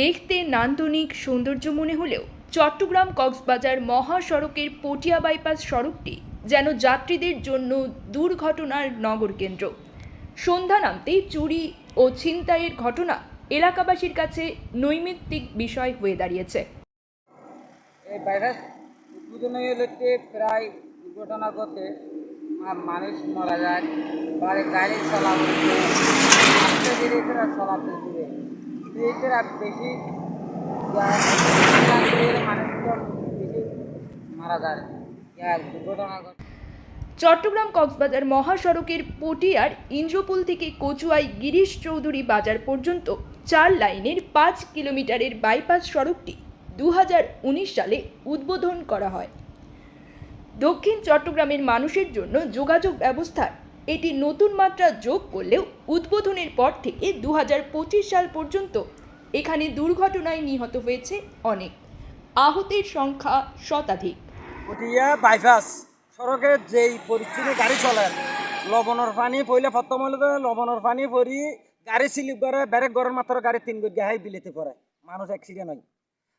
দেখতে নান্দনিক সৌন্দর্য মনে হলেও চট্টগ্রাম কক্সবাজার মহাসড়কের পটিয়া বাইপাস সড়কটি যেন যাত্রীদের জন্য দুর্ঘটনার নগর কেন্দ্র। সন্ধ্যা নামতেই চুরি ও ছিনতাইয়ের ঘটনা এলাকাবাসীর কাছে নৈমিত্তিক বিষয় হয়ে দাঁড়িয়েছে। প্রায় দুর্ঘটনা ঘটে মানুষ মারা যায় গাড়ি এইটা বেশি চট্টগ্রাম কক্সবাজার মহাসড়কের পটিয়ার ইন্দ্রপুল থেকে কচুয়াই গিরিশ চৌধুরী বাজার পর্যন্ত চার লাইনের পাঁচ কিলোমিটারের বাইপাস সড়কটি দু হাজার উনিশ সালে উদ্বোধন করা হয়। দক্ষিণ চট্টগ্রামের মানুষের জন্য যোগাযোগ ব্যবস্থার এটি নতুন মাত্রা যোগ করলেও উদ্বোধনের পর থেকে দু হাজার পঁচিশ সাল পর্যন্ত এখানে দুর্ঘটনায় নিহত হয়েছে অনেক। আহতের সংখ্যা শতাধিক। বাইপাস সড়কে যেই পরিস্থিতি গাড়ি চলে লবণের পানি পইলে প্রথম হলে লবণের পানি পরি গাড়ি স্লিপ করে ব্যারেক গড়ের মাত্র গাড়ি তিন গিয়ে গাহাই বিলেতে পড়ে মানুষ অ্যাক্সিডেন্ট হয়।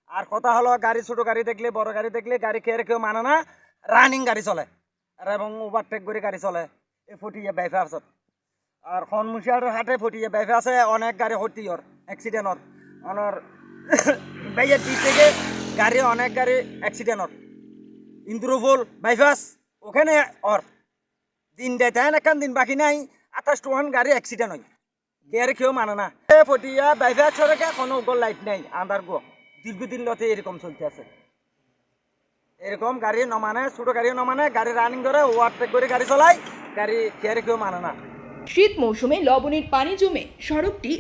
আর কথা হলো, গাড়ি, ছোট গাড়ি দেখলে, বড় গাড়ি দেখলে, গাড়ি খেয়ে কেউ মানে না রানিং গাড়ি চলে এবং ওভারটেক করে গাড়ি চলে। এই ফটিয়া বাইপাসত আর সন্মুখীয়ার হাটে ফটিয়া বাইপাসে অনেক গাড়ি হতি ওর অ্যাক্সিডেন্টত অনর বাইয়ের দিক থেকে গাড়ি, অনেক গাড়ি অ্যাক্সিডেন্টত ইন্দ্রভোল বাইপাস ওখানে ওর দিন দেয় তাই একান দিন বাকি নাই আঠাশ টোহান গাড়ি অ্যাক্সিডেন্ট হয় গের কেউ মানে না? এ ফটিয়া বাইপাস সড়কে কোনো গোল লাইট নেই আন্দার গো দীর্ঘদিন লতে এরকম চলতে আছে। এরকম গাড়ি নমানে, ছোট গাড়ি নমানে, গাড়ি রানিং করে ওভারটেক করে গাড়ি চলাই মানে শীত মৌসুমে লবণের পানি জমে সড়কটি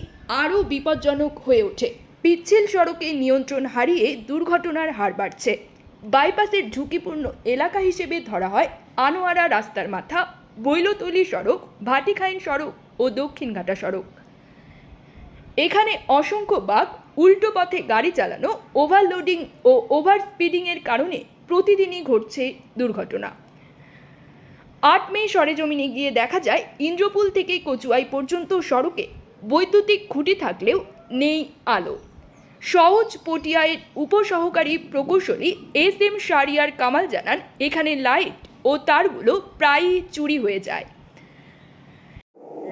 আরও বিপজ্জনক হয়ে ওঠে। পিচ্ছিল সড়কে নিয়ন্ত্রণ হারিয়ে দুর্ঘটনার হার বাড়ছে। বাইপাসের ঝুঁকিপূর্ণ এলাকা হিসেবে ধরা হয় আনোয়ারা রাস্তার মাথা, বৈলতলি সড়ক, ভাটিখাইন সড়ক ও দক্ষিণঘাটা সড়ক। এখানে অসংখ্য বাঘ উল্টো পথে গাড়ি চালানো ওভারলোডিং ও ওভার স্পিডিংয়ের কারণে প্রতিদিনই ঘটছে দুর্ঘটনা। আট মে সরেজমিনে গিয়ে দেখা যায়, ইন্দ্রপুল থেকে কচুয়াই পর্যন্ত সড়কে বৈদ্যুতিক খুঁটি থাকলেও নেই আলো। সহজ পটিয়ায়ের উপসহকারী প্রকৌশলী এস এম শারিয়ার কামাল জানান, এখানে লাইট ও তারগুলো প্রায়ই চুরি হয়ে যায়।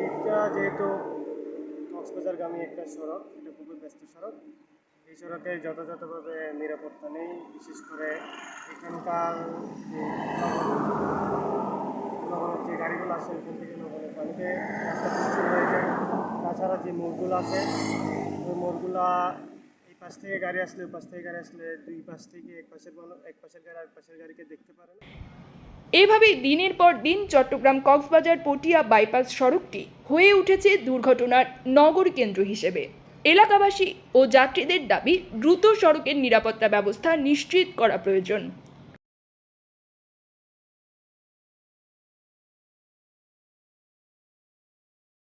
এটা যেহেতু কক্সবাজারগামী একটা সড়ক, এটা খুবই ব্যস্ত সড়ক। এই সড়কে যথাযথভাবে নিরাপত্তা নেই, বিশেষ করে এখানকার যে গাড়িগুলো থেকে তাছাড়া যে মোড়গুলো আছে, ওই মোড়গুলা এই পাশ থেকে গাড়ি আসলে, ওই পাশ থেকে গাড়ি আসলে, দুই পাশ থেকে এক পাশের মানুষ এক পাশের গাড়ি আর পাশের গাড়িকে দেখতে পারে না এভাবেই দিনের পর দিন চট্টগ্রাম কক্সবাজার পটিয়া বাইপাস সড়কটি হয়ে উঠেছে দুর্ঘটনার নগর কেন্দ্র হিসেবে। এলাকাবাসী ও যাত্রীদের দাবি, দ্রুত সড়কের নিরাপত্তা ব্যবস্থা নিশ্চিত করা প্রয়োজন।